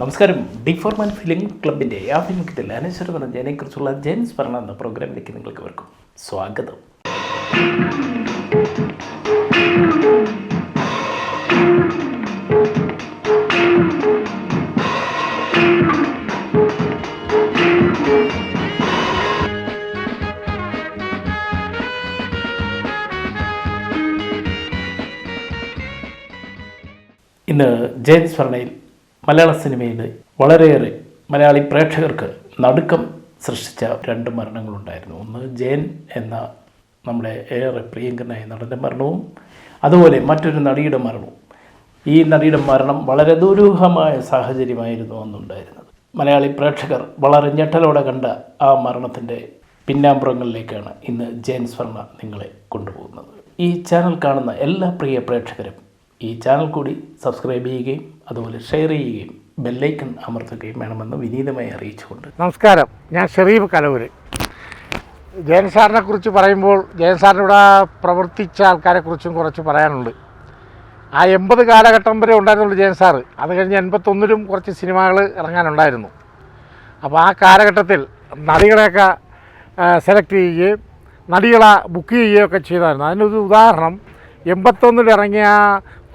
നമസ്കാരം. ഡിഫോർമൻ ഫിലിം ക്ലബിന്റെ ആഭിമുഖ്യത്തിൽ അനശ്വര ജനയെക്കുറിച്ചുള്ള ജെയിംസ് പറഞ്ഞ എന്ന പ്രോഗ്രാമിലേക്ക് നിങ്ങൾക്ക് വർക്കും സ്വാഗതം. ഇന്ന് ജെയിംസ് ഭരണയിൽ മലയാള സിനിമയിൽ വളരെയേറെ മലയാളി പ്രേക്ഷകർക്ക് നടുക്കം സൃഷ്ടിച്ച രണ്ട് മരണങ്ങളുണ്ടായിരുന്നു. ഒന്ന് ജയൻ എന്ന നമ്മുടെ ഏറെ പ്രിയങ്കരനായ നടന്റെ മരണവും അതുപോലെ മറ്റൊരു നടിയുടെ മരണവും. ഈ നടിയുടെ മരണം വളരെ ദുരൂഹമായ സാഹചര്യമായിരുന്നു അന്നുണ്ടായിരുന്നത്. മലയാളി പ്രേക്ഷകർ വളരെ ഞെട്ടലോടെ കണ്ട ആ മരണത്തിന്റെ പിന്നാമ്പുറങ്ങളിലേക്കാണ് ഇന്ന് ജയൻ വർണ നിങ്ങളെ കൊണ്ടുപോകുന്നത്. ഈ ചാനൽ കാണുന്ന എല്ലാ പ്രിയ പ്രേക്ഷകരും ഈ ചാനൽ കൂടി സബ്സ്ക്രൈബ് ചെയ്യുകയും അതുപോലെ ഷെയർ ചെയ്യുകയും ബെല്ലൈക്കൺ അമർത്തുകയും വേണമെന്ന് വിനീതമായി അറിയിച്ചുകൊണ്ട്. നമസ്കാരം. ഞാൻ ഷെറീഫ് കലവൂര്. ജയൻ സാറിനെ കുറിച്ച് പറയുമ്പോൾ ജയൻ സാറിനിവിടെ പ്രവർത്തിച്ച ആൾക്കാരെ കുറിച്ചും കുറച്ച് പറയാനുണ്ട്. ആ എൺപത് കാലഘട്ടം വരെ ഉണ്ടായിരുന്നുള്ളൂ ജയൻ സാറ്. അത് കഴിഞ്ഞ് എൺപത്തൊന്നിലും കുറച്ച് സിനിമകൾ ഇറങ്ങാനുണ്ടായിരുന്നു. അപ്പോൾ ആ കാലഘട്ടത്തിൽ നടികളെയൊക്കെ സെലക്ട് ചെയ്യുകയും നടികളെ ബുക്ക് ചെയ്യുകയൊക്കെ ചെയ്തായിരുന്നു. അതിനൊരു ഉദാഹരണം എൺപത്തൊന്നിൽ ഇറങ്ങിയ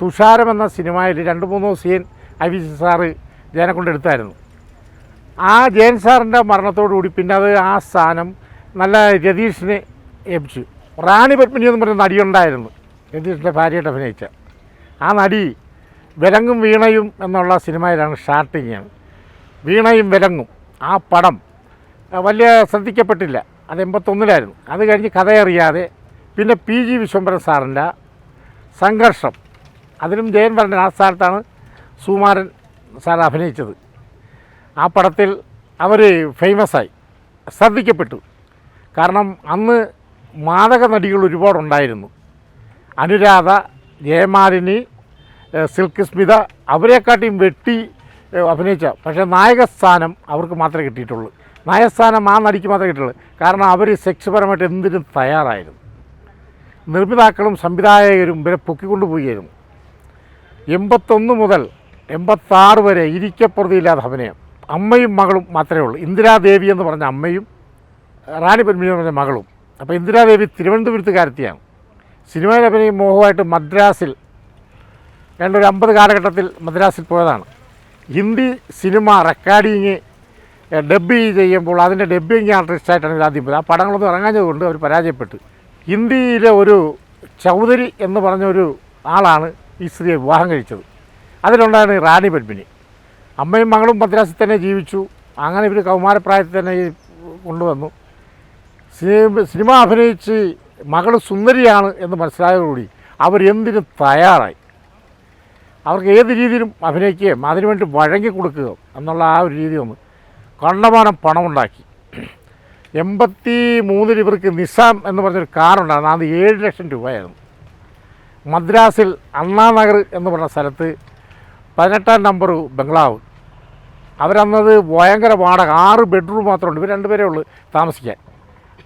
തുഷാരം എന്ന സിനിമയിൽ രണ്ട് മൂന്നോ സീൻ വി സാറ് ജയനെ കൊണ്ടെടുത്തായിരുന്നു ആ ജയൻ സാറിന്റെ മരണത്തോടുകൂടി പിന്നെ അത് ആ സ്ഥാനം നല്ല രതീഷിനെ ഏൽപ്പിച്ചു. റാണി പത്മിനി എന്ന് പറഞ്ഞ നടിയുണ്ടായിരുന്നു രതീഷിന്റെ ഭാര്യയായിട്ട് അഭിനയിച്ച. ആ നടി വിലങ്ങും വീണയും എന്നുള്ള സിനിമയിലാണ് സ്റ്റാർട്ടിങ് വീണയും വിലങ്ങും. ആ പടം വലിയ ശ്രദ്ധിക്കപ്പെട്ടില്ല. അത് എൺപത്തൊന്നിലായിരുന്നു. അത് കഴിഞ്ഞ് കഥയറിയാതെ പിന്നെ പി ജി വിശ്വംഭരൻ സാറിന്റെ സംഘർഷം. അതിലും ജയൻ പറഞ്ഞ ആ സ്ഥാനത്താണ് സുമാരൻ സാർ അഭിനയിച്ചത്. ആ പടത്തിൽ അവർ ഫേമസായി. ശ്രദ്ധിക്കപ്പെട്ടു. കാരണം അന്ന് മാദക നടികൾ ഒരുപാടുണ്ടായിരുന്നു അനുരാധ ജയമാലിനി സിൽക്ക് സ്മിത അവരെക്കാട്ടിയും വെട്ടി അഭിനയിച്ച. പക്ഷേ നായകസ്ഥാനം അവർക്ക് മാത്രമേ കിട്ടിയിട്ടുള്ളൂ. നായകസ്ഥാനം ആ നടിക്ക് മാത്രമേ കിട്ടുള്ളൂ കാരണം അവർ സെക്സ് പരമായിട്ട് എന്തിനും തയ്യാറായിരുന്നു. നിർമ്മിതാക്കളും സംവിധായകരും ഇവരെ പൊക്കിക്കൊണ്ടുപോയിരുന്നു. എൺപത്തൊന്ന് മുതൽ എൺപത്താറ് വരെ ഇരിക്കപ്പുറതിയില്ലാത്ത അഭിനയം. അമ്മയും മകളും മാത്രമേ ഉള്ളൂ. ഇന്ദിരാദേവി എന്ന് പറഞ്ഞ അമ്മയും റാണി പത്മിനി എന്ന് പറഞ്ഞ മകളും. അപ്പോൾ ഇന്ദിരാദേവി തിരുവനന്തപുരത്തുകാരത്തിയാണ്. സിനിമയിൽ അഭിനയം മോഹമായിട്ട് മദ്രാസിൽ രണ്ടൊരു അമ്പത് കാലഘട്ടത്തിൽ മദ്രാസിൽ പോയതാണ്. ഹിന്ദി സിനിമ റെക്കോർഡിങ് ഡബ് ചെയ്യുമ്പോൾ അതിന്റെ ഡബ്ബിങ് ആർട്ടിസ്റ്റായിട്ടാണ് ആദ്യം പോയത്. ആ പടങ്ങളൊന്നും ഇറങ്ങാഞ്ഞതുകൊണ്ട് അവർ പരാജയപ്പെട്ടു. ഹിന്ദിയിലെ ഒരു ചൗധരി എന്ന് പറഞ്ഞൊരു ആളാണ് ഈ സ്ത്രീയെ വിവാഹം കഴിച്ചത്. അതിലുണ്ടായിരുന്നു റാണി പത്മിനി. അമ്മയും മകളും മദ്രാസിൽ തന്നെ ജീവിച്ചു. അങ്ങനെ ഇവർ കൗമാരപ്രായത്തിൽ തന്നെ കൊണ്ടുവന്നു. സിനിമ അഭിനയിച്ച് മകൾ സുന്ദരിയാണ് എന്ന് മനസ്സിലായതോടുകൂടി അവരെന്തിനും തയ്യാറായി? അവർക്ക് ഏത് രീതിയിലും അഭിനയിക്കുകയും അതിനുവേണ്ടി വഴങ്ങി കൊടുക്കുക എന്നുള്ള ആ ഒരു രീതി ഒന്ന് കണ്ടമാനം പണമുണ്ടാക്കി. എൺപത്തി മൂന്നിൽ ഇവർക്ക് നിസാം എന്ന് പറഞ്ഞൊരു കാറുണ്ടായിരുന്നു അത് ഏഴ് ലക്ഷം രൂപയായിരുന്നു. മദ്രാസിൽ അണ്ണാനഗർ എന്ന് പറഞ്ഞ സ്ഥലത്ത് പതിനെട്ടാം നമ്പർ ബംഗ്ലാവ്. അവരന്നത് ഭയങ്കര വാടക. ആറ് ബെഡ്റൂം മാത്രമേ ഉള്ളൂ ഇവർ രണ്ടുപേരേ ഉള്ളൂ താമസിക്കാൻ.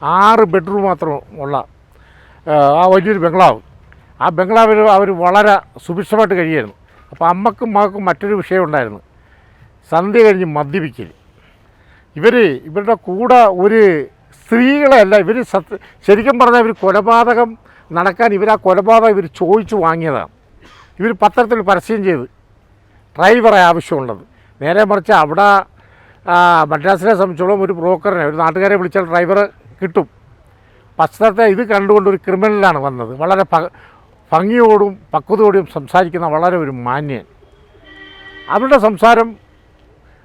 ആറ് ബെഡ്റൂം മാത്രം ഉള്ള ആ, വലിയൊരു ബംഗ്ലാവ്. ആ ബംഗ്ലാവിൽ അവർ വളരെ സുഭിക്ഷമായിട്ട് കഴിയായിരുന്നു. അപ്പോൾ അമ്മക്കും മകക്കും മറ്റൊരു വിഷയം ഉണ്ടായിരുന്നു. സന്ധ്യ കഴിഞ്ഞ് മദ്യപിക്കൽ ഇവർ ഇവരുടെ കൂടെ ഒരു സ്ത്രീകളെയല്ല ഇവർ സത്യ ശരിക്കും പറഞ്ഞാൽ ഇവർ കൊലപാതകം നടക്കാൻ ഇവർ ആ കൊലപാതകം ഇവർ ചോദിച്ചു വാങ്ങിയതാണ് ഇവർ പത്രത്തിൽ പരസ്യം ചെയ്ത് ഡ്രൈവറെ ആവശ്യമുള്ളത്. നേരെ മറിച്ച് അവിടെ മദ്രാസിനെ സംബന്ധിച്ചോളം ഒരു ബ്രോക്കറിനെ ഒരു നാട്ടുകാരെ വിളിച്ചാൽ ഡ്രൈവർ കിട്ടും. പശ്ചാത്തലത്തെ ഇത് കണ്ടുകൊണ്ട് ഒരു ക്രിമിനലാണ് വന്നത്. വളരെ ഭംഗിയോടും പക്വതയോടും സംസാരിക്കുന്ന വളരെ ഒരു മാന്യൻ. അവരുടെ സംസാരം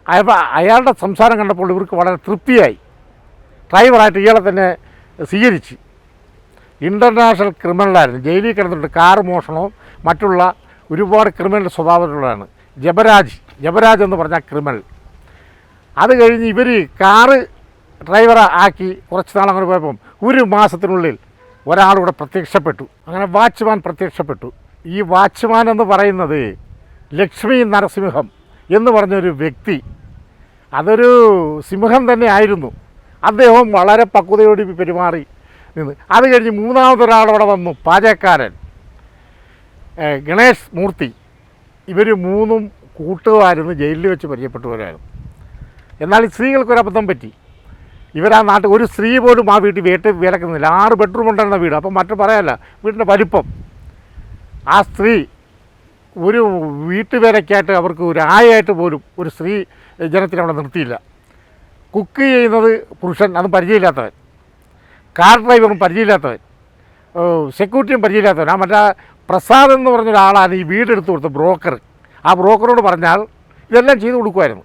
അയ- അയാളുടെ സംസാരം കണ്ടപ്പോൾ ഇവർക്ക് വളരെ തൃപ്തിയായി. ഡ്രൈവറായിട്ട് ഇയാളെ തന്നെ സ്വീകരിച്ച്. ഇന്റർനാഷണൽ ക്രിമിനലായിരുന്നു. ജയിലിൽ കിടന്നിട്ട് കാർ മോഷണവും മറ്റുള്ള ഒരുപാട് ക്രിമിനൽ സ്വഭാവത്തിലുള്ളതാണ്. ജബരാജ് ജബരാജ് എന്ന് പറഞ്ഞാൽ ക്രിമിനൽ. അത് കഴിഞ്ഞ് ഇവർ കാറ് ഡ്രൈവറെ ആക്കി കുറച്ച് നാൾ അങ്ങനെ പോയപ്പം ഒരു മാസത്തിനുള്ളിൽ ഒരാളിവിടെ പ്രത്യക്ഷപ്പെട്ടു. അങ്ങനെ വാച്ച്മാൻ പ്രത്യക്ഷപ്പെട്ടു. ഈ വാച്ച്മാൻ എന്ന് പറയുന്നത് ലക്ഷ്മി നരസിംഹം എന്ന് പറഞ്ഞൊരു വ്യക്തി. അതൊരു സിംഹം തന്നെ ആയിരുന്നു. അദ്ദേഹം വളരെ പക്വതയോട് പെരുമാറി. നിന്ന്. അത് കഴിഞ്ഞ് മൂന്നാമതൊരാൾ അവിടെ വന്നു പാചകക്കാരൻ. ഗണേഷ് മൂർത്തി. ഇവർ മൂന്നും കൂട്ടുകാരുന്ന് ജയിലിൽ വെച്ച് പരിചയപ്പെട്ടവരായിരുന്നു. എന്നാൽ ഈ സ്ത്രീകൾക്കൊരു അബദ്ധം പറ്റി. ഇവരാ നാട്ടിൽ ഒരു സ്ത്രീ പോലും ആ വീട്ടിൽ വീട്ടിൽ വിലക്കുന്നില്ല ആറ് ബെഡ്റൂം ഉണ്ടായിരുന്ന വീട്. അപ്പം മറ്റു പറയാല്ല വീടിന്റെ വലിപ്പം. ആ സ്ത്രീ ഒരു വീട്ടുപേരയ്ക്കായിട്ട് അവർക്ക് ഒരു ആയായിട്ട് പോലും ഒരു സ്ത്രീ ജനത്തിന് അവിടെ നിർത്തിയില്ല. കുക്ക് ചെയ്യുന്നത് പുരുഷൻ അത് പരിചയമില്ലാത്തവൻ. കാർ ഡ്രൈവറും പരിചയമില്ലാത്തവൻ. സെക്യൂരിറ്റിയും പരിചയമില്ലാത്തവൻ. ആ മറ്റേ പ്രസാദ് എന്ന് പറഞ്ഞ ഒരാളാണ് ഈ വീടെടുത്ത് കൊടുത്ത ബ്രോക്കർ ആ ബ്രോക്കറോട് പറഞ്ഞാൽ ഇതെല്ലാം ചെയ്തു കൊടുക്കുമായിരുന്നു.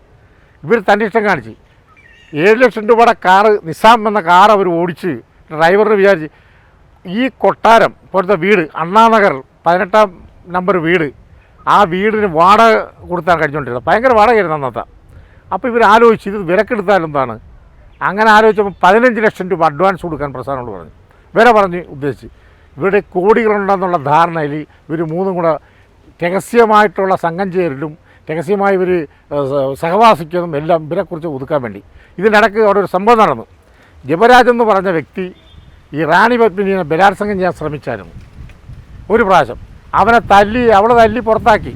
ഇവർ തന്റെ ഇഷ്ടം കാണിച്ച്. ഏഴ് ലക്ഷം രൂപയുടെ കാറ് നിസാം എന്ന കാർ അവർ ഓടിച്ച് ഡ്രൈവറിന് വിചാരിച്ച് ഈ കൊട്ടാരം പോലത്തെ വീട് അണ്ണാനഗർ പതിനെട്ടാം നമ്പർ വീട് ആ വീടിന് വാടക കൊടുത്താണ് കഴിഞ്ഞുകൊണ്ടിരുന്നത് ഭയങ്കര വാടകയായിരുന്നു അന്നത്തെ. അപ്പോൾ ഇവർ ആലോചിച്ച് ഇത് വിലക്കെടുത്താൽ എന്താണ്? അങ്ങനെ ആലോചിച്ചപ്പോൾ പതിനഞ്ച് ലക്ഷം രൂപ അഡ്വാൻസ് കൊടുക്കാൻ പ്രസാദനോട് പറഞ്ഞു. വില പറഞ്ഞ് ഉദ്ദേശിച്ച് ഇവിടെ കോടികളുണ്ടെന്നുള്ള ധാരണയിൽ ഇവർ മൂന്നും കൂടെ രഹസ്യമായിട്ടുള്ള സംഘം ചേരലും രഹസ്യമായി ഇവർ സഹവാസിക്കുന്നതും എല്ലാം ഇവരെക്കുറിച്ച് ഒതുക്കാൻ വേണ്ടി. ഇതിനിടക്ക് അവിടെ ഒരു സംഭവം നടന്നു. ജപരാജ് എന്ന് പറഞ്ഞ വ്യക്തി ഈ റാണി പത്മിനിയെ ബലാത്സംഗം ചെയ്യാൻ ശ്രമിച്ചായിരുന്നു. ഒരു പ്രാവശ്യം. അവനെ തല്ലി അവളെ തല്ലി പുറത്താക്കി.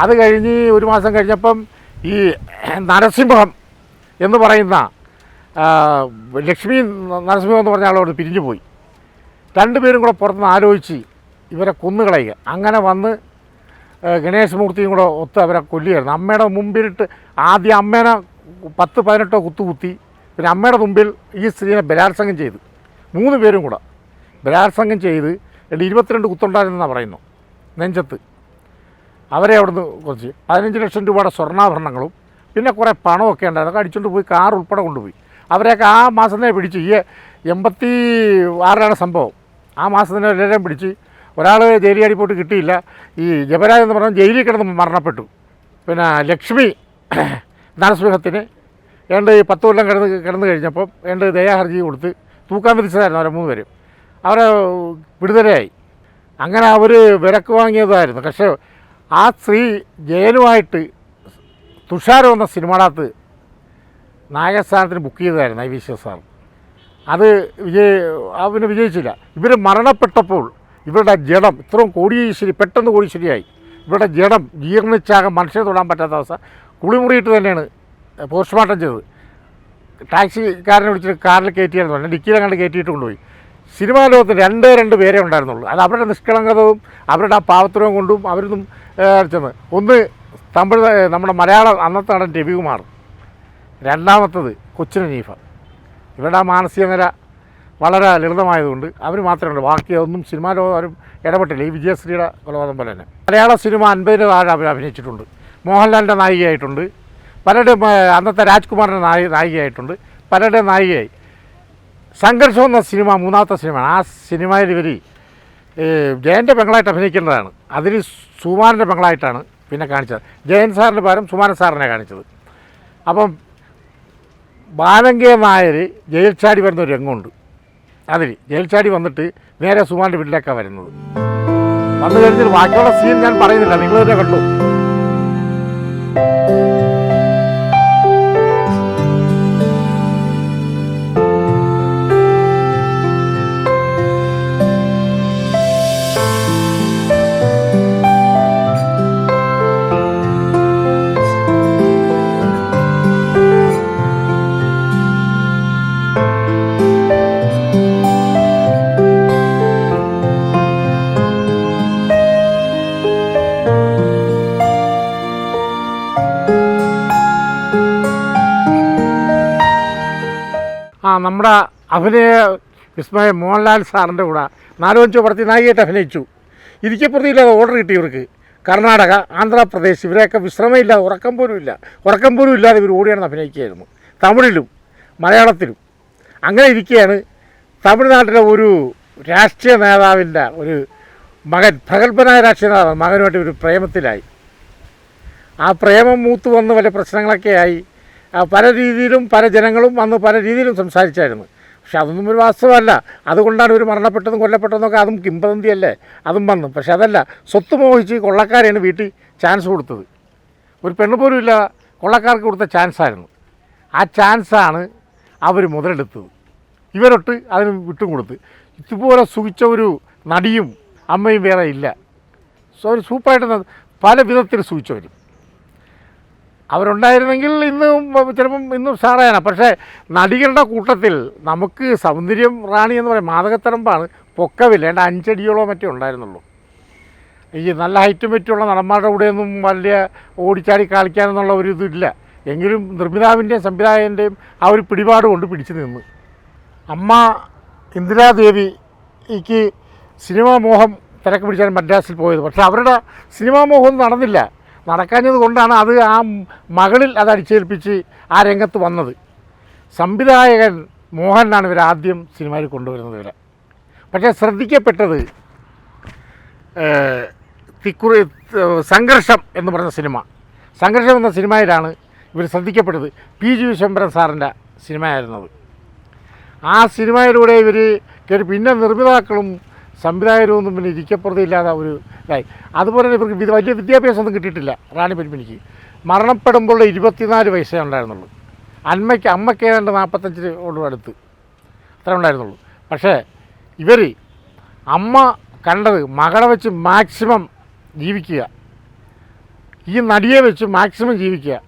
അത് കഴിഞ്ഞ് ഒരു മാസം കഴിഞ്ഞപ്പം ഈ നരസിംഹം എന്ന് പറയുന്ന ലക്ഷ്മി നരസിംഹം എന്ന് പറഞ്ഞ ആളോട് പിരിഞ്ഞു പോയി. രണ്ടുപേരും കൂടെ പുറത്തുനിന്ന് ആലോചിച്ച് ഇവരെ കൊന്നുകളയുക അങ്ങനെ വന്ന് ഗണേശ മൂർത്തിയും കൂടെ ഒത്ത് അവരെ കൊല്ലുകയായിരുന്നു. അമ്മയുടെ മുമ്പിലിട്ട് ആദ്യം അമ്മേനെ പത്ത് പതിനെട്ടോ കുത്തുകുത്തി പിന്നെ അമ്മയുടെ മുമ്പിൽ ഈ സ്ത്രീനെ ബലാത്സംഗം ചെയ്ത് മൂന്ന് പേരും കൂടെ ബലാത്സംഗം ചെയ്ത് ഇരുപത്തിരണ്ട് കുത്തുണ്ടായിരുന്നെന്നാണ് പറയുന്നു നെഞ്ചത്ത്. അവരെ അവിടുന്ന് കുറച്ച് പതിനഞ്ച് ലക്ഷം രൂപയുടെ സ്വർണാഭരണങ്ങളും പിന്നെ കുറേ പണമൊക്കെ ഉണ്ടായിരുന്നു. അതൊക്കെ അടിച്ചുകൊണ്ട് പോയി കാർ ഉൾപ്പെടെ കൊണ്ടുപോയി. അവരെയൊക്കെ ആ മാസം തന്നെ പിടിച്ചു ഈ എൺപത്തി ആറിലാണ് സംഭവം. ആ മാസം തന്നെ എല്ലാവരെയും പിടിച്ച് ഒരാൾ ജയിലിയാടി പോയിട്ട് കിട്ടിയില്ല. ഈ ജപരാജ് എന്ന് പറഞ്ഞാൽ ജയിലിൽ കിടന്ന് മരണപ്പെട്ടു. പിന്നെ ലക്ഷ്മി നരസിംഹത്തിന് ഏണ്ട് ഈ പത്ത് കൊല്ലം കിടന്ന് കിടന്ന് കഴിഞ്ഞപ്പം ഏണ്ട് ദയാഹർജി കൊടുത്ത് തൂക്കാൻ വിധിച്ചതായിരുന്നു അവരെ മൂന്ന് പേരും. അവരെ വിടുതലയായി. അങ്ങനെ അവർ വിലക്ക് വാങ്ങിയതായിരുന്നു. പക്ഷേ ആ സ്ത്രീ ജയനുമായിട്ട് തുഷാരം എന്ന സിനിമയുടെ നായകസ്ഥാനത്തിന് ബുക്ക് ചെയ്തതായിരുന്നു ഐ വിശ്വ സാർ. അത് വിജയ അവന് വിജയിച്ചില്ല. ഇവർ മരണപ്പെട്ടപ്പോൾ ഇവരുടെ ജഡം ഇത്രയും കോടീശ്വരി പെട്ടെന്ന് കോടീശ്വരിയായി. ഇവരുടെ ജഡം ജീർണിച്ചാകെ മനുഷ്യനെ തൊടാൻ പറ്റാത്ത അവസ്ഥ. കുളിമുറിയിട്ട് തന്നെയാണ് പോസ്റ്റ്മോർട്ടം ചെയ്തത്. ടാക്സിക്കാരനെ വിളിച്ചിട്ട് കാറിൽ കയറ്റിയായിരുന്നു പറഞ്ഞു കണ്ട് കയറ്റിയിട്ട് കൊണ്ടുപോയി. സിനിമാ ലോകത്ത് രണ്ടേ രണ്ട് പേരെ ഉണ്ടായിരുന്നുള്ളൂ. അത് അവരുടെ നിഷ്കളങ്കതവും അവരുടെ ആ പാവത്രവും കൊണ്ടും അവരൊന്നും ചെന്ന്. ഒന്ന് തമിഴ് നമ്മുടെ മലയാളം അന്നത്തെ നടൻ രവികുമാർ. രണ്ടാമത്തത് കൊച്ചിൻ നീഫ. ഇവരുടെ ആ മാനസിക നില വളരെ ലളിതമായതുകൊണ്ട് അവർ മാത്രമേ ഉള്ളൂ. ബാക്കി ഒന്നും സിനിമാ ലോകം ഇടപെട്ടില്ല. ഈ വിജയശ്രീയുടെ കൊലപാതകം പോലെ തന്നെ. മലയാള സിനിമ അൻപതിന് താഴെ അവർ അഭിനയിച്ചിട്ടുണ്ട്. മോഹൻലാലിന്റെ നായികയായിട്ടുണ്ട്. പലരുടെയും അന്നത്തെ രാജ്കുമാറിന്റെ നായി നായികയായിട്ടുണ്ട്. പലരുടെയും നായികയായി. സംഘർഷം എന്ന സിനിമ മൂന്നാമത്തെ സിനിമയാണ്. ആ സിനിമയിൽ ഇവർ ജയന്റെ പെങ്ങളായിട്ട് അഭിനയിക്കേണ്ടതാണ്. അതിൽ സുമാറിന്റെ പെങ്ങളായിട്ടാണ് പിന്നെ കാണിച്ചത്. ജയൻ സാറിന് പകരം സുമാരൻ സാറിനെ കാണിച്ചത്. അപ്പം ബാലങ്കേ നായർ ജയിൽ ചാടി വരുന്ന ഒരു രംഗമുണ്ട്. അതിൽ ജയിൽ ചാടി വന്നിട്ട് നേരെ സുമാന്റെ വീട്ടിലേക്കാണ് വരുന്നത്. വന്നു കഴിഞ്ഞിട്ട് ബാക്കിയുള്ള സീൻ ഞാൻ പറയുന്നില്ല. നിങ്ങൾ തന്നെ കണ്ടു. നമ്മുടെ അഭിനയ വിസ്മയ മോഹൻലാൽ സാറിന്റെ കൂടെ നാലഞ്ചോ പടത്തിൽ നായികയായിട്ട് അഭിനയിച്ചു. ഇരിക്കപ്പുറത്തില്ലാതെ ഓർഡർ കിട്ടി ഇവർക്ക്. കർണാടക ആന്ധ്രാപ്രദേശ് ഇവരെയൊക്കെ വിശ്രമമില്ലാതെ ഉറക്കം പോലും ഇല്ല. ഉറക്കം പോലും ഇല്ലാതെ ഇവർ ഓടിയാണ് അഭിനയിക്കുകയായിരുന്നു. തമിഴിലും മലയാളത്തിലും. അങ്ങനെ ഇരിക്കുകയാണ് തമിഴ്നാട്ടിലെ ഒരു രാഷ്ട്രീയ നേതാവിന്റെ ഒരു മകൻ പ്രഗത്ഭനായ രാഷ്ട്രീയ നേതാവ് മകനുമായിട്ട് ഒരു പ്രേമത്തിലായി. ആ പ്രേമം മൂത്ത് വന്ന് വല്ല പ്രശ്നങ്ങളൊക്കെ ആയി പല രീതിയിലും പല ജനങ്ങളും അന്ന് പല രീതിയിലും സംസാരിച്ചായിരുന്നു. പക്ഷെ അതൊന്നും ഒരു വാസ്തവമല്ല. അതുകൊണ്ടാണ് ഇവർ മരണപ്പെട്ടതും കൊല്ലപ്പെട്ടതെന്നൊക്കെ അതും കിംബന്തിയല്ലേ അതും വന്നു. പക്ഷെ അതല്ല സ്വത്ത് മോഹിച്ച് കൊള്ളക്കാരെയാണ് വീട്ടിൽ ചാൻസ് കൊടുത്തത്. ഒരു പെണ്ണ് പോലും ഇല്ല കൊള്ളക്കാർക്ക് കൊടുത്ത ചാൻസായിരുന്നു ആ ചാൻസാണ് അവർ മുതലെടുത്തത്. ഇവരൊട്ട് അതിന് വിട്ടും കൊടുത്ത്. ഇതുപോലെ സുഖിച്ച ഒരു നടിയും അമ്മയും വേറെ ഇല്ല. സോ ഒരു സൂപ്പറായിട്ട് പല വിധത്തിൽ സൂചിച്ചവർ അവരുണ്ടായിരുന്നെങ്കിൽ ഇന്ന് ചിലപ്പം ഇന്നും സാറായാണ് പക്ഷേ നടികളുടെ കൂട്ടത്തിൽ നമുക്ക് സൗന്ദര്യം റാണി എന്ന് പറയും മാതകത്തരമ്പാണ് പൊക്കവില്ല. ഏണ്ട അഞ്ചടിയോളോ മറ്റേ ഉണ്ടായിരുന്നുള്ളൂ. ഈ നല്ല ഹൈറ്റും മറ്റുള്ള നടന്മാരുടെ കൂടെയൊന്നും വലിയ ഓടിച്ചാടി കളിക്കാനെന്നുള്ള ഒരു ഇതില്ല. എങ്കിലും നിർമ്മിതാവിന്റെയും സംവിധായകന്റെയും ആ ഒരു പിടിപാട് കൊണ്ട് പിടിച്ചു നിന്ന്. അമ്മ ഇന്ദിരാദേവിക്ക് സിനിമാ മോഹം തിരക്ക് പിടിച്ചാണ് മദ്രാസിൽ പോയത്. പക്ഷേ അവരുടെ സിനിമാ മോഹം നടന്നില്ല. നടക്കാഞ്ഞത് കൊണ്ടാണ് അത് ആ മകളിൽ അത് അടിച്ചേൽപ്പിച്ച് ആ രംഗത്ത് വന്നത്. സംവിധായകൻ മോഹനാണ് ഇവർ ആദ്യം സിനിമയിൽ കൊണ്ടുവരുന്നത് ഇവരെ. പക്ഷേ ശ്രദ്ധിക്കപ്പെട്ടത് തിക്കുറി സംഘർഷം എന്ന് പറഞ്ഞ സിനിമ. സംഘർഷം എന്ന സിനിമയിലാണ് ഇവർ ശ്രദ്ധിക്കപ്പെട്ടത്. പി ജി വിശ്വംബരൻ സാറിന്റെ സിനിമയായിരുന്നത്. ആ സിനിമയിലൂടെ ഇവർ കയറി പിന്നെ നിർമ്മിതാക്കളും സംവിധായകരും ഒന്നും പിന്നെ ഇരിക്കപ്പുറത്തില്ലാതെ ഒരു ഇതായി. അതുപോലെ തന്നെ ഇവർക്ക് വലിയ വിദ്യാഭ്യാസമൊന്നും കിട്ടിയിട്ടില്ല റാണി പെരുമിനിക്ക് മരണപ്പെടുമ്പോൾ ഇരുപത്തിനാല് വയസ്സേ ഉണ്ടായിരുന്നുള്ളൂ. അമ്മയ്ക്ക് അമ്മയ്ക്ക് ഏതാണ്ട് നാൽപ്പത്തഞ്ച് കൊണ്ട് അടുത്ത്. അത്ര ഉണ്ടായിരുന്നുള്ളൂ. പക്ഷേ ഇവർ അമ്മ കണ്ടത് മകളെ വെച്ച് മാക്സിമം ജീവിക്കുക. ഈ നടിയെ വെച്ച് മാക്സിമം ജീവിക്കുക.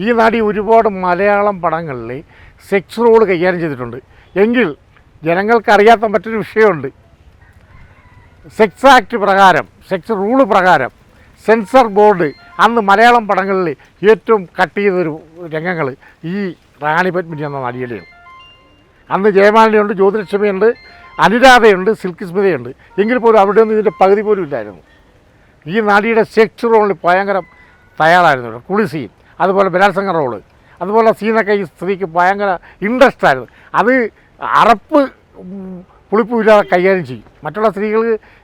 ഈ നടി ഒരുപാട് മലയാളം പടങ്ങളിൽ സെക്സ് റോൾ കൈകാര്യം ചെയ്തിട്ടുണ്ട്. എങ്കിൽ ജനങ്ങൾക്കറിയാത്ത മറ്റൊരു വിഷയമുണ്ട്. സെക്സ് ആക്ട് പ്രകാരം സെക്സ് റൂൾ പ്രകാരം സെൻസർ ബോർഡ് അന്ന് മലയാളം പടങ്ങളിൽ ഏറ്റവും കട്ട് ചെയ്തൊരു രംഗങ്ങൾ ഈ റാണി പത്മിനി എന്ന നടിയുടെയും. അന്ന് ജയമാലിനിയുണ്ട് ജ്യോതിലക്ഷ്മിയുണ്ട് അനുരാധയുണ്ട് സിൽക്ക് സ്മിതയുണ്ട്. എങ്കിൽ പോലും അവിടെ ഒന്നും ഇതിന്റെ പകുതി പോലും ഇല്ലായിരുന്നു. ഈ നടിയുടെ സെക്സ് റോളിൽ ഭയങ്കര തയ്യാറായിരുന്നു. കുളി സീൻ അതുപോലെ ബലാത്സംഗ റോൾ അതുപോലെ സീനൊക്കെ ഈ സ്ത്രീക്ക് ഭയങ്കര ഇൻട്രസ്റ്റ് ആയിരുന്നു. അത് അറപ്പ് പുളിപ്പുമില്ലാതെ കൈകാര്യം ചെയ്യും. മറ്റുള്ള സ്ത്രീകൾ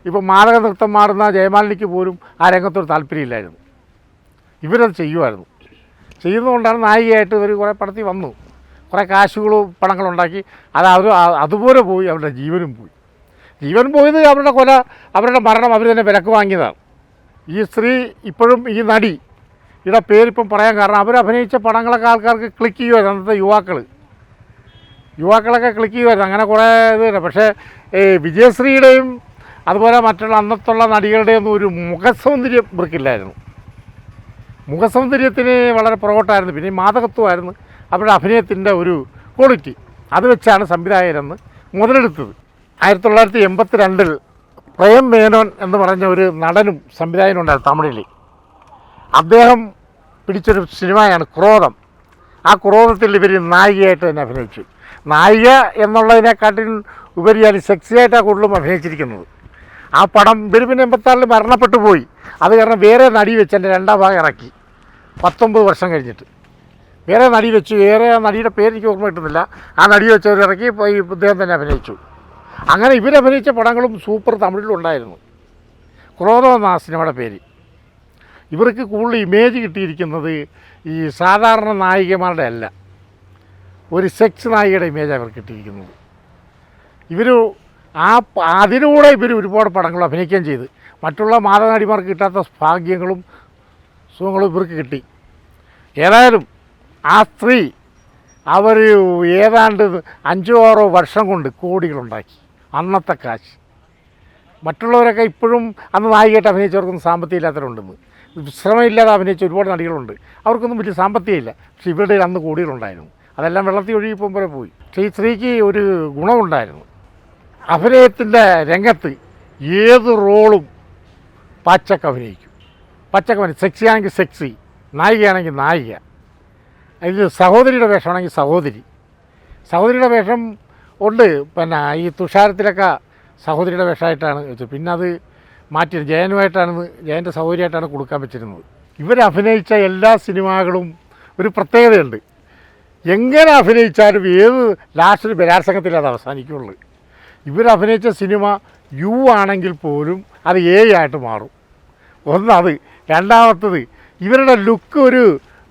ഇപ്പോൾ മാതക നൃത്തം മാറുന്ന ജയമാലിനിക്ക് പോലും ആ രംഗത്തൊരു താല്പര്യമില്ലായിരുന്നു. ഇവരത് ചെയ്യുമായിരുന്നു. ചെയ്യുന്നതുകൊണ്ടാണ് നായികയായിട്ട് ഇവർ കുറേ പടത്തിൽ വന്നു. കുറേ കാശുകളും പണങ്ങളും ഉണ്ടാക്കി. അത് അവർ അതുപോലെ പോയി അവരുടെ ജീവനും പോയി. ജീവൻ പോയത് അവരുടെ കൊല അവരുടെ മരണം അവർ തന്നെ വിലക്ക് വാങ്ങിയതാണ്. ഈ സ്ത്രീ ഇപ്പോഴും ഈ നടി ഇവിടെ പേരിപ്പം പറയാൻ കാരണം അവർ അഭിനയിച്ച പടങ്ങളൊക്കെ ആൾക്കാർക്ക് ക്ലിക്ക് ചെയ്യുമായിരുന്നു അന്നത്തെ യുവാക്കൾ യുവാക്കളൊക്കെ ക്ലിക്ക് ചെയ്യുമായിരുന്നു. അങ്ങനെ കുറേ ഇത് പക്ഷേ ഈ വിജയശ്രീയുടെയും അതുപോലെ മറ്റുള്ള അന്നത്തുള്ള നടികളുടെയും ഒന്നും ഒരു മുഖസൗന്ദര്യം ഇവർക്കില്ലായിരുന്നു. മുഖസൗന്ദര്യത്തിന് വളരെ പുറകോട്ടായിരുന്നു. പിന്നെ മാതകത്വമായിരുന്നു അവരുടെ അഭിനയത്തിന്റെ ഒരു ക്വാളിറ്റി. അത് വെച്ചാണ് സംവിധായകരെന്ന് മുതലെടുത്തത്. ആയിരത്തി തൊള്ളായിരത്തി എൺപത്തി രണ്ടിൽ പ്രേം മേനോൻ എന്ന് പറഞ്ഞ ഒരു നടനും സംവിധായകനും ഉണ്ടായിരുന്നു തമിഴിൽ. അദ്ദേഹം പിടിച്ചൊരു സിനിമയാണ് ക്രോധം. ആ ക്രോധത്തിൽ ഇവർ നായികയായിട്ട് തന്നെ അഭിനയിച്ചു. നായിക എന്നുള്ളതിനെക്കാട്ടിൽ ഉപരിയായി സെക്സിയായിട്ടാണ് കൂടുതലും അഭിനയിച്ചിരിക്കുന്നത്. ആ പടം ഇവർ എൺപത്താറിൽ മരണപ്പെട്ടു പോയി. അത് കാരണം വേറെ നടി വെച്ച് എന്റെ രണ്ടാം ഭാഗം ഇറക്കി. പത്തൊമ്പത് വർഷം കഴിഞ്ഞിട്ട്. വേറെ നടി വെച്ചു. വേറെ ആ നടിയുടെ പേര് എനിക്ക് ഓർമ്മ കിട്ടുന്നില്ല. ആ നടി വെച്ചവർ ഇറക്കി ഈ ഇദ്ദേഹം തന്നെ അഭിനയിച്ചു. അങ്ങനെ ഇവരഭിനയിച്ച പടങ്ങളും സൂപ്പർ തമിഴിലുണ്ടായിരുന്നു ക്രോധം എന്ന ആ സിനിമയുടെ പേര്. ഇവർക്ക് കൂടുതൽ ഇമേജ് കിട്ടിയിരിക്കുന്നത് ഈ സാധാരണ നായികമാരുടെ അല്ല. ഒരു സെക്സ് നായികയുടെ ഇമേജാണ് ഇവർക്ക് കിട്ടിയിരിക്കുന്നത്. ഇവർ ആ അതിലൂടെ ഇവർ ഒരുപാട് പടങ്ങൾ അഭിനയിക്കുകയും ചെയ്ത്. മറ്റുള്ള മാതനടിമാർക്ക് കിട്ടാത്ത ഭാഗ്യങ്ങളും സുഖങ്ങളും ഇവർക്ക് കിട്ടി. ഏതായാലും ആ സ്ത്രീ അവർ ഏതാണ്ട് അഞ്ചോ ആറോ വർഷം കൊണ്ട് കോടികളുണ്ടാക്കി. അന്നത്തെ കാശ്. മറ്റുള്ളവരൊക്കെ ഇപ്പോഴും അന്ന് നായികയായിട്ട് അഭിനയിച്ചവർക്കൊന്നും സാമ്പത്തികം ഇല്ലാത്തവരുണ്ടെന്ന്. വിശ്രമമില്ലാതെ അഭിനയിച്ച ഒരുപാട് നടികളുണ്ട്. അവർക്കൊന്നും വലിയ സാമ്പത്തികമില്ല പക്ഷെ ഇവരുടെ അന്ന് കോടികളുണ്ടായിരുന്നു. അതെല്ലാം വെള്ളത്തിൽ ഒഴുകിപ്പം പോലെ പോയി. ഈ സ്ത്രീക്ക് ഒരു ഗുണമുണ്ടായിരുന്നു. അഭിനയത്തിന്റെ രംഗത്ത് ഏത് റോളും പച്ചക്ക അഭിനയിക്കും. പച്ചക്ക അഭിനയിക്കും സെക്സി ആണെങ്കിൽ സെക്സി നായികയാണെങ്കിൽ നായിക. ഇത് സഹോദരിയുടെ വേഷമാണെങ്കിൽ സഹോദരി. സഹോദരിയുടെ വേഷം ഉണ്ട്. പിന്നെ ഈ തുഷാരത്തിലൊക്കെ സഹോദരിയുടെ വേഷമായിട്ടാണ് വെച്ചത്. പിന്നെ അത് മാറ്റി ജയനുമായിട്ടാണ് ജയന്റെ സഹോദരിയായിട്ടാണ് കൊടുക്കാൻ വെച്ചിരുന്നത്. ഇവരഭിനയിച്ച എല്ലാ സിനിമകളും ഒരു പ്രത്യേകതയുണ്ട്. എങ്ങനെ അഭിനയിച്ചാലും ഏത് ലാസ്റ്റിൽ ബലാത്സംഗത്തിലത് അവസാനിക്കുള്ളൂ. ഇവർ അഭിനയിച്ച സിനിമ യു ആണെങ്കിൽ പോലും അത് എ ആയിട്ട് മാറും. ഒന്നത് രണ്ടാമത്തത് ഇവരുടെ ലുക്ക് ഒരു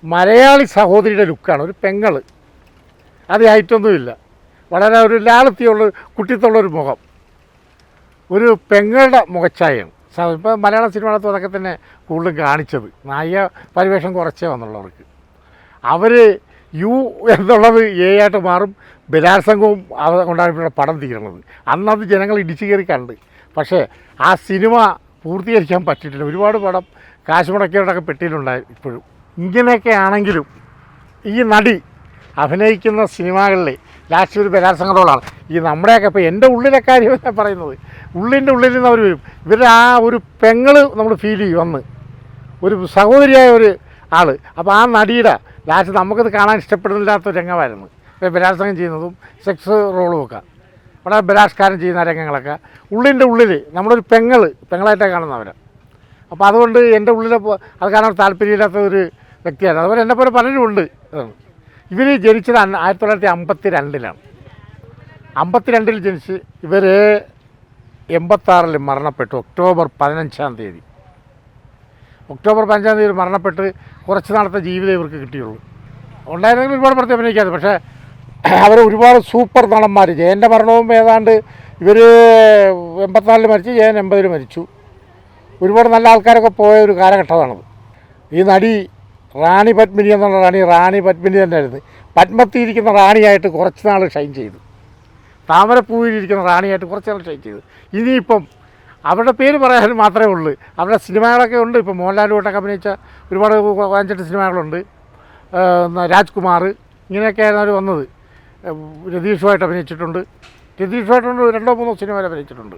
മലയാളി സഹോദരിയുടെ ലുക്കാണ് ഒരു പെങ്ങൾ അത് ഹൈറ്റൊന്നുമില്ല വളരെ ഒരു ലാളിത്യമുള്ള കുട്ടിത്തുള്ളൊരു മുഖം. ഒരു പെങ്ങളുടെ മുഖച്ഛായയാണ്. ഇപ്പോൾ മലയാള സിനിമയുടെ അതൊക്കെ തന്നെ കൂടുതലും കാണിച്ചത്. നായിക പരിവേഷം കുറച്ചേ വന്നുള്ളവർക്ക് അവർ യു എന്നുള്ളത് എ ആയിട്ട് മാറും ബലാത്സംഗവും അവ കൊണ്ടാണ് ഇവിടെ പടം തീരുന്നത്. അന്നത് ജനങ്ങൾ ഇടിച്ചു കയറി കണ്ട്. പക്ഷേ ആ സിനിമ പൂർത്തീകരിക്കാൻ പറ്റിയിട്ടില്ല. ഒരുപാട് പടം കാശ് മുടക്കിയവരുടെയൊക്കെ പെട്ടിയിലുണ്ടായി ഇപ്പോഴും. ഇങ്ങനെയൊക്കെ ആണെങ്കിലും ഈ നടി അഭിനയിക്കുന്ന സിനിമകളിലെ ലാസ്റ്റ് ഒരു ബലാത്സംഗത്തോളാണ് ഈ നമ്മുടെയൊക്കെ ഇപ്പോൾ എന്റെ ഉള്ളിലെ കാര്യം ഞാൻ പറയുന്നത്. ഉള്ളിന്റെ ഉള്ളിൽ നിന്ന് അവർ വരും. ഇവരുടെ ആ ഒരു പെങ്ങൾ നമ്മൾ ഫീൽ ചെയ്യും അന്ന്. ഒരു സഹോദരിയായ ഒരു ആൾ അപ്പോൾ ആ നടിയുടെ ലാസ്റ്റ് നമുക്കത് കാണാൻ ഇഷ്ടപ്പെടുന്നില്ലാത്ത രംഗമായിരുന്നു. ഇപ്പോൾ ബലാത്സംഗം ചെയ്യുന്നതും സെക്സ് റോളും ഒക്കെ. അവിടെ ബലാത്കാരം ചെയ്യുന്ന രംഗങ്ങളൊക്കെ. ഉള്ളിന്റെ ഉള്ളിൽ നമ്മളൊരു പെങ്ങൾ പെങ്ങളായിട്ടാണ് കാണുന്നവരെ. അപ്പോൾ അതുകൊണ്ട് എന്റെ ഉള്ളിൽ അത് കാണാൻ താല്പര്യമില്ലാത്ത ഒരു വ്യക്തിയാണ്. അതുപോലെ എന്നെ പോലെ പലരും ഉണ്ട്. ഇവർ ജനിച്ചത് ആയിരത്തി തൊള്ളായിരത്തി അമ്പത്തി രണ്ടിലാണ് അമ്പത്തിരണ്ടിൽ ജനിച്ച് ഇവർ എൺപത്താറിൽ മരണപ്പെട്ടു. ഒക്ടോബർ പതിനഞ്ചാം തീയതി. ഒക്ടോബർ പതിനഞ്ചാം തീയതി മരണപ്പെട്ട് കുറച്ച് നാളത്തെ ജീവിതം ഇവർക്ക് കിട്ടിയുള്ളൂ. ഉണ്ടായിരുന്നെങ്കിൽ ഒരുപാട് പ്രത്യേകം അഭിനയിക്കാതെ പക്ഷേ അവർ ഒരുപാട് സൂപ്പർ നടന്മാർ ജയന്റെ മരണവും ഏതാണ്ട് ഇവർ എൺപത്തിനാലിൽ മരിച്ചു ജയൻ എൺപതിൽ മരിച്ചു. ഒരുപാട് നല്ല ആൾക്കാരൊക്കെ പോയ ഒരു കാലഘട്ടമാണത്. ഈ നടി റാണി പത്മിനി എന്നുള്ള റാണി റാണി പത്മിനി തന്നെയായിരുന്നു. പത്മത്തിയിരിക്കുന്ന റാണിയായിട്ട് കുറച്ച് നാൾ ഷൈൻ ചെയ്തു. താമരപ്പൂവിലിരിക്കുന്ന റാണിയായിട്ട് കുറച്ച് നാൾ ഷൈൻ ചെയ്തു. ഇനിയിപ്പം അവരുടെ പേര് പറയാൻ മാത്രമേ ഉള്ളൂ. അവരുടെ സിനിമകളൊക്കെ ഉണ്ട്. ഇപ്പോൾ മോഹൻലാലുമായിട്ടൊക്കെ അഭിനയിച്ച ഒരുപാട് അഞ്ചെട്ട് സിനിമകളുണ്ട്. രാജ്കുമാർ ഇങ്ങനെയൊക്കെയാണ് അവർ വന്നത്. രതീഷുമായിട്ട് അഭിനയിച്ചിട്ടുണ്ട്. രതീഷുമായിട്ടുണ്ട് രണ്ടോ മൂന്നോ സിനിമയിൽ അഭിനയിച്ചിട്ടുണ്ട്.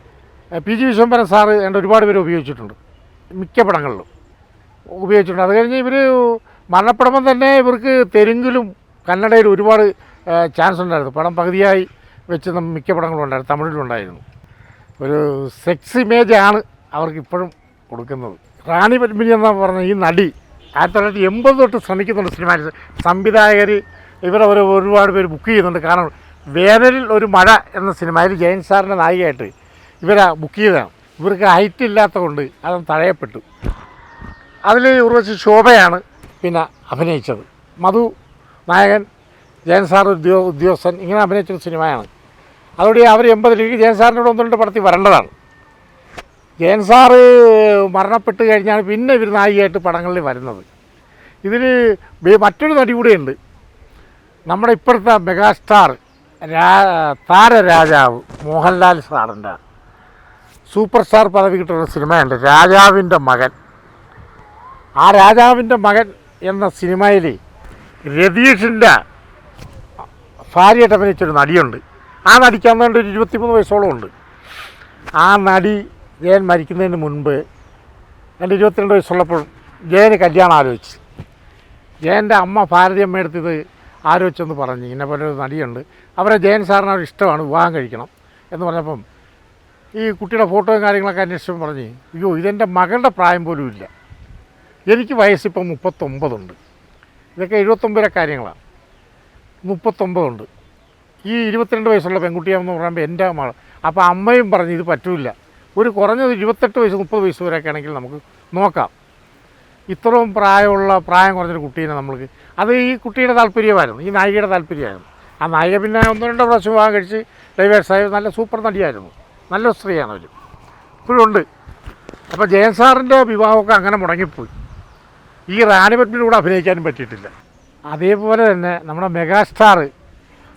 പി ജി വിശ്വംഭരൻ സാറ് എന്റെ ഒരുപാട് പേര് ഉപയോഗിച്ചിട്ടുണ്ട്. മിക്ക പടങ്ങളിലും ഉപയോഗിച്ചിട്ടുണ്ട്. അത് കഴിഞ്ഞ് ഇവർ മരണപ്പെടുമ്പം തന്നെ ഇവർക്ക് തെലുങ്കിലും കന്നഡയിലും ഒരുപാട് ചാൻസ് ഉണ്ടായിരുന്നു. പടം പകുതിയായി വെച്ച് മിക്ക പടങ്ങളും ഉണ്ടായിരുന്നു. തമിഴിലുണ്ടായിരുന്നു ഒരു സെക്സ് ഇമേജ് ആണ് അവർക്ക് ഇപ്പോഴും കൊടുക്കുന്നത്. റാണി പത്മിനി എന്ന് പറഞ്ഞ ഈ നടി ആയിരത്തി തൊള്ളായിരത്തി എൺപത് തൊട്ട് ശ്രമിക്കുന്നുണ്ട് സിനിമ സംവിധായകർ ഇവരെ ഒരു ഒരുപാട് പേര് ബുക്ക് ചെയ്യുന്നുണ്ട്. കാരണം വേനലിൽ ഒരു മഴ എന്ന സിനിമയിൽ ജയൻ സാറിന്റെ നായികയായിട്ട് ഇവരെ ബുക്ക് ചെയ്തതാണ്. ഇവർക്ക് ഹൈറ്റ് ഇല്ലാത്ത കൊണ്ട് അത് തഴയപ്പെട്ടു. അതിൽ ഉറവശി ശോഭയാണ് പിന്നെ അഭിനയിച്ചത്. മധു നായകൻ ജയൻ സാർ ഉദ്യോ ഉദ്യോഗസ്ഥൻ ഇങ്ങനെ അഭിനയിച്ചൊരു സിനിമയാണ് അതോടെ അവർ എൺപതിലേക്ക് ജയൻ സാറിനോട് ഒന്ന് രണ്ട് പടത്തിൽ വരേണ്ടതാണ്. ജയൻ സാറ് മരണപ്പെട്ട് കഴിഞ്ഞാണ് പിന്നെ ഇവർ നായികയായിട്ട് പടങ്ങളിൽ വരുന്നത്. ഇതിൽ മറ്റൊരു നടി കൂടെയുണ്ട്. നമ്മുടെ ഇപ്പോഴത്തെ മെഗാസ്റ്റാർ രാ താരരാജാവ് മോഹൻലാൽ സാറിന്റെ സൂപ്പർ സ്റ്റാർ പദവി കിട്ടുന്ന സിനിമയുണ്ട് രാജാവിന്റെ മകൻ. ആ രാജാവിന്റെ മകൻ എന്ന സിനിമയിൽ രതീഷിന്റെ ഭാര്യയായിട്ട് അഭിനയിച്ചൊരു നടിയുണ്ട്. ആ നടിക്ക് അന്നുകൊണ്ട് ഒരു ഇരുപത്തിമൂന്ന് വയസ്സോളം ഉണ്ട്. ആ നടി ജയൻ മരിക്കുന്നതിന് മുൻപ് എന്റെ ഇരുപത്തിരണ്ട് വയസ്സുള്ളപ്പോൾ ജയന് കല്യാണം ആലോചിച്ച്. ജയന്റെ അമ്മ ഭാരതി എടുത്തത് ആലോചിച്ചെന്ന് പറഞ്ഞ്. ഇന്ന പോലെ ഒരു നടിയുണ്ട്. അവരെ ജയൻ സാറിന് അവർ ഇഷ്ടമാണ് വിവാഹം കഴിക്കണം എന്ന് പറഞ്ഞപ്പം ഈ കുട്ടിയുടെ ഫോട്ടോയും കാര്യങ്ങളൊക്കെ അന്വേഷിച്ചപ്പോൾ പറഞ്ഞ് അയ്യോ ഇതെന്റെ മകളുടെ പ്രായം പോലും ഇല്ല. എനിക്ക് വയസ്സിപ്പം മുപ്പത്തൊമ്പതുണ്ട്. ഇതൊക്കെ എഴുപത്തൊമ്പതിലെ കാര്യങ്ങളാണ് മുപ്പത്തൊമ്പതുണ്ട്. ഈ ഇരുപത്തിരണ്ട് വയസ്സുള്ള പെൺകുട്ടിയാണെന്ന് പറയുമ്പോൾ എന്റെ അമ്മ അപ്പോൾ അമ്മയും പറഞ്ഞു ഇത് പറ്റില്ല ഒരു കുറഞ്ഞത് ഇരുപത്തെട്ട് വയസ്സ് മുപ്പത് വയസ്സ് വരെയൊക്കെ ആണെങ്കിൽ നമുക്ക് നോക്കാം. ഇത്രയും പ്രായമുള്ള പ്രായം കുറഞ്ഞൊരു കുട്ടീനെ നമ്മൾക്ക്. അത് ഈ കുട്ടിയുടെ താല്പര്യമായിരുന്നു ഈ നായികയുടെ താല്പര്യമായിരുന്നു. ആ നായിക പിന്നെ ഒന്നോ രണ്ടോ പ്രാവശ്യം വിവാഹം കഴിച്ച് ഡൈവേഴ്സായി നല്ല സൂപ്പർ നടിയായിരുന്നു. നല്ല സ്ത്രീയാണ് അവർ ഇപ്പോഴും ഉണ്ട്. അപ്പോൾ ജയൻ സാറിന്റെ വിവാഹമൊക്കെ അങ്ങനെ മുടങ്ങിപ്പോയി. ഈ റാണി പത്മിനിലൂടെ അഭിനയിക്കാനും പറ്റിയിട്ടില്ല. അതേപോലെ തന്നെ നമ്മുടെ മെഗാസ്റ്റാർ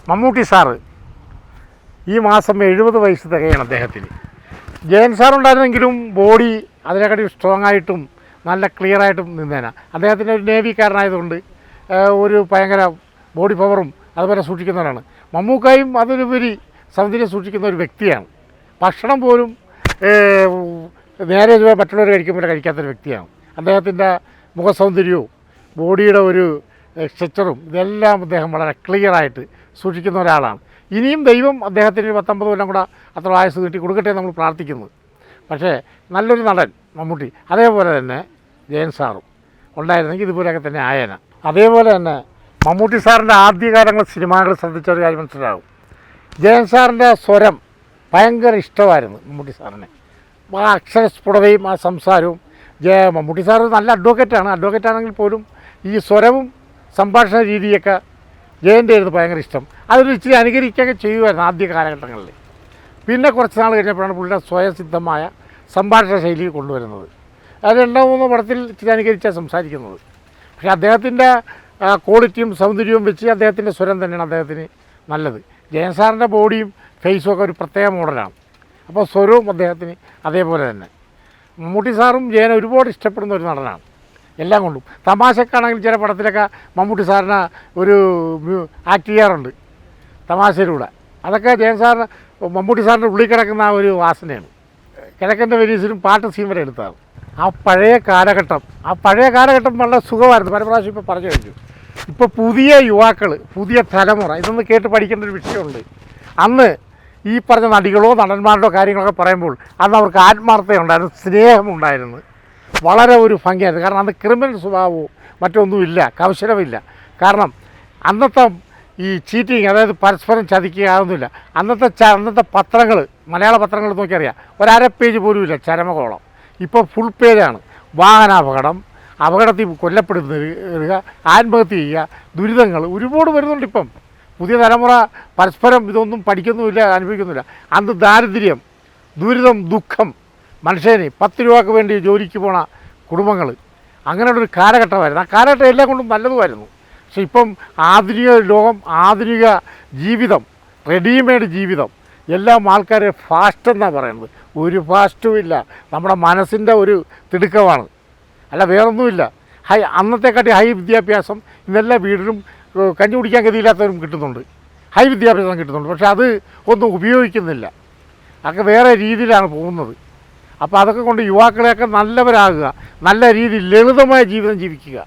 മമ്മൂട്ടി സാറ് ഈ മാസം എഴുപത് വയസ്സ് തികയാണ് അദ്ദേഹത്തിന്. ജയൻ സാർ ഉണ്ടായിരുന്നെങ്കിലും ബോഡി അതിനെക്കാട്ടി സ്ട്രോങ് ആയിട്ടും നല്ല ക്ലിയർ ആയിട്ടും നിന്നേന. അദ്ദേഹത്തിന്റെ ഒരു നേവിക്കാരനായതുകൊണ്ട് ഒരു ഭയങ്കര ബോഡി പവറും അതുപോലെ സൂക്ഷിക്കുന്നവരാണ് മമ്മൂക്കായും അതിലുപരി സൗന്ദര്യം സൂക്ഷിക്കുന്ന ഒരു വ്യക്തിയാണ്. ഭക്ഷണം പോലും നേരെ ഇതുവരെ മറ്റുള്ളവർ കഴിക്കുമ്പോൾ കഴിക്കാത്തൊരു വ്യക്തിയാണ്. അദ്ദേഹത്തിന്റെ മുഖസൗന്ദര്യവും ബോഡിയുടെ ഒരു സ്ട്രക്ചറും ഇതെല്ലാം അദ്ദേഹം വളരെ ക്ലിയറായിട്ട് സൂക്ഷിക്കുന്ന ഒരാളാണ്. ഇനിയും ദൈവം അദ്ദേഹത്തിന് ഒരു പത്തൊമ്പത് കൊല്ലം കൂടെ അത്ര ആയുസ് നീട്ടി കൊടുക്കട്ടെ നമ്മൾ പ്രാർത്ഥിക്കുന്നത് പക്ഷേ നല്ലൊരു നടൻ മമ്മൂട്ടി അതേപോലെ തന്നെ ജയൻ സാറും ഉണ്ടായിരുന്നെങ്കിൽ ഇതുപോലെയൊക്കെ തന്നെ ആയേന. അതേപോലെ തന്നെ മമ്മൂട്ടി സാറിന്റെ ആദ്യകാലങ്ങൾ സിനിമകൾ ശ്രദ്ധിച്ച ഒരു കാര്യം മനസ്സിലാകും. ജയൻ സാറിന്റെ സ്വരം ഭയങ്കര ഇഷ്ടമായിരുന്നു മമ്മൂട്ടി സാറിനെ. ആ അക്ഷരസ്ഫുടതയും ആ സംസാരവും. ജയ മമ്മൂട്ടി സാറ് നല്ല അഡ്വക്കേറ്റാണ് അഡ്വക്കേറ്റാണെങ്കിൽ പോലും ഈ സ്വരവും സംഭാഷണ രീതിയൊക്കെ ജയന്റെ ആയിരുന്നു ഭയങ്കര ഇഷ്ടം. അതൊരു ഇച്ചിരി അനുകരിക്കുകയൊക്കെ ചെയ്യുമായിരുന്നു ആദ്യ കാലഘട്ടങ്ങളിൽ. പിന്നെ കുറച്ച് നാൾ കഴിഞ്ഞപ്പോഴാണ് പുള്ളിയുടെ സ്വയസിദ്ധമായ സംഭാഷണ ശൈലി കൊണ്ടുവരുന്നത്. അത് രണ്ടോ മൂന്നോ പടത്തിൽ ഇച്ചിരി അനുകരിച്ചാണ് സംസാരിക്കുന്നത്. പക്ഷേ അദ്ദേഹത്തിന്റെ ക്വാളിറ്റിയും സൗന്ദര്യവും വെച്ച് അദ്ദേഹത്തിന്റെ സ്വരം തന്നെയാണ് അദ്ദേഹത്തിന് നല്ലത്. ജയൻ സാറിന്റെ ബോഡിയും ഫേസും ഒക്കെ ഒരു പ്രത്യേക മോഡലാണ്. അപ്പോൾ സ്വരവും അദ്ദേഹത്തിന് അതേപോലെ തന്നെ. മമ്മൂട്ടി സാറും ജയൻ ഒരുപാട് ഇഷ്ടപ്പെടുന്ന ഒരു നടനാണ്. എല്ലാം കൊണ്ടും. തമാശക്കാണെങ്കിൽ ചില പടത്തിലൊക്കെ മമ്മൂട്ടി സാറിന് ഒരു ആക്ട് ചെയ്യാറുണ്ട്. തമാശയിലൂടെ. അതൊക്കെ ജയൻ സാറിന് മമ്മൂട്ടി സാറിന്റെ ഉള്ളിൽ കിടക്കുന്ന ആ ഒരു വാസനയാണ്. കിഴക്കന്റെ വെരീസിലും പാട്ട് സീൻ വരെ എടുത്താണ് ആ പഴയ കാലഘട്ടം ആ പഴയ കാലഘട്ടം വളരെ സുഖമായിരുന്നു. പല പ്രാവശ്യം ഇപ്പോൾ പറഞ്ഞു കഴിഞ്ഞു. ഇപ്പോൾ പുതിയ യുവാക്കൾ പുതിയ തലമുറ ഇതൊന്ന് കേട്ട് പഠിക്കേണ്ട ഒരു വിഷയമുണ്ട്. അന്ന് ഈ പറഞ്ഞ നടികളോ നടന്മാരുടെ കാര്യങ്ങളൊക്കെ പറയുമ്പോൾ അന്ന് അവർക്ക് ആത്മാർത്ഥതയുണ്ടായിരുന്നു സ്നേഹമുണ്ടായിരുന്നു. വളരെ ഒരു ഭംഗിയായിരുന്നു. കാരണം അന്ന് ക്രിമിനൽ സ്വഭാവവും മറ്റൊന്നുമില്ല കൗശലമില്ല കാരണം അന്നത്തെ ഈ ചീറ്റിങ് അതായത് പരസ്പരം ചതിക്കുക അതൊന്നുമില്ല അന്നത്തെ അന്നത്തെ പത്രങ്ങൾ മലയാള പത്രങ്ങൾ നോക്കിയറിയാം. ഒരര പേജ് പോലും ഇല്ല ചരമകോളം. ഇപ്പോൾ ഫുൾ പേജാണ് വാഹനാപകടം അപകടത്തിൽ കൊല്ലപ്പെടുന്ന ആത്മഹത്യ ചെയ്യുക ദുരിതങ്ങൾ ഒരുപാട് വരുന്നുണ്ട് ഇപ്പം. പുതിയ തലമുറ പരസ്പരം ഇതൊന്നും പഠിക്കുന്നുമില്ല അനുഭവിക്കുന്നില്ല അന്ന് ദാരിദ്ര്യം ദുരിതം ദുഃഖം മനുഷ്യന് പത്ത് രൂപക്ക് വേണ്ടി ജോലിക്ക് പോണ കുടുംബങ്ങൾ. അങ്ങനെയുള്ളൊരു കാലഘട്ടമായിരുന്നു. ആ കാലഘട്ടം എല്ലാം കൊണ്ടും നല്ലതുമായിരുന്നു. പക്ഷെ ഇപ്പം ആധുനിക ലോകം ആധുനിക ജീവിതം റെഡിമെയ്ഡ് ജീവിതം എല്ലാം ആൾക്കാരെ ഫാസ്റ്റ് എന്നാണ് പറയുന്നത്. ഒരു ഫാസ്റ്റും ഇല്ല. നമ്മുടെ മനസ്സിന്റെ ഒരു തിടുക്കമാണ്. അല്ല വേറൊന്നുമില്ല. ഹൈ അന്നത്തെക്കാട്ടി ഹൈ വിദ്യാഭ്യാസം ഇന്നെല്ലാ വീടിനും കഞ്ഞി കുടിക്കാൻ ഗതിയില്ലാത്തവരും കിട്ടുന്നുണ്ട്. ഹൈ വിദ്യാഭ്യാസം കിട്ടുന്നുണ്ട്. പക്ഷെ അത് ഒന്നും ഉപയോഗിക്കുന്നില്ല. അതൊക്കെ വേറെ രീതിയിലാണ് പോകുന്നത്. അപ്പോൾ അതൊക്കെ കൊണ്ട് യുവാക്കളെയൊക്കെ നല്ലവരാകുക. നല്ല രീതിയിൽ ലളിതമായ ജീവിതം ജീവിക്കുക.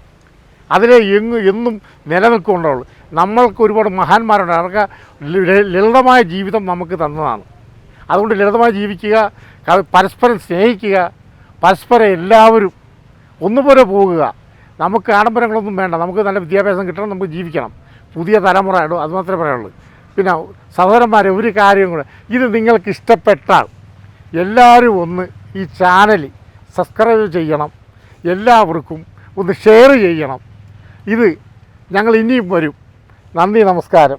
അതിലെ എങ്ങ് എന്നും നിലനിൽക്കുന്നുള്ളൂ. നമ്മൾക്ക് ഒരുപാട് മഹാന്മാരുണ്ട്. അവർക്ക് ലളിതമായ ജീവിതം നമുക്ക് തന്നതാണ്. അതുകൊണ്ട് ലളിതമായി ജീവിക്കുക പരസ്പരം സ്നേഹിക്കുക പരസ്പരം എല്ലാവരും ഒന്നുപോലെ പോകുക. നമുക്ക് ആഡംബരങ്ങളൊന്നും വേണ്ട. നമുക്ക് നല്ല വിദ്യാഭ്യാസം കിട്ടണം നമുക്ക് ജീവിക്കണം. പുതിയ തലമുറ ഇടും അത് മാത്രമേ പറയുള്ളൂ. പിന്നെ സഹോദരന്മാരെ ഒരു കാര്യം കൂടെ. ഇത് നിങ്ങൾക്ക് ഇഷ്ടപ്പെട്ടാൽ എല്ലാവരും ഒന്ന് ഈ ചാനൽ സബ്സ്ക്രൈബ് ചെയ്യണം. എല്ലാവർക്കും ഒന്ന് ഷെയർ ചെയ്യണം. ഇത് ഞങ്ങൾ ഇനിയും വരും. നന്ദി നമസ്കാരം.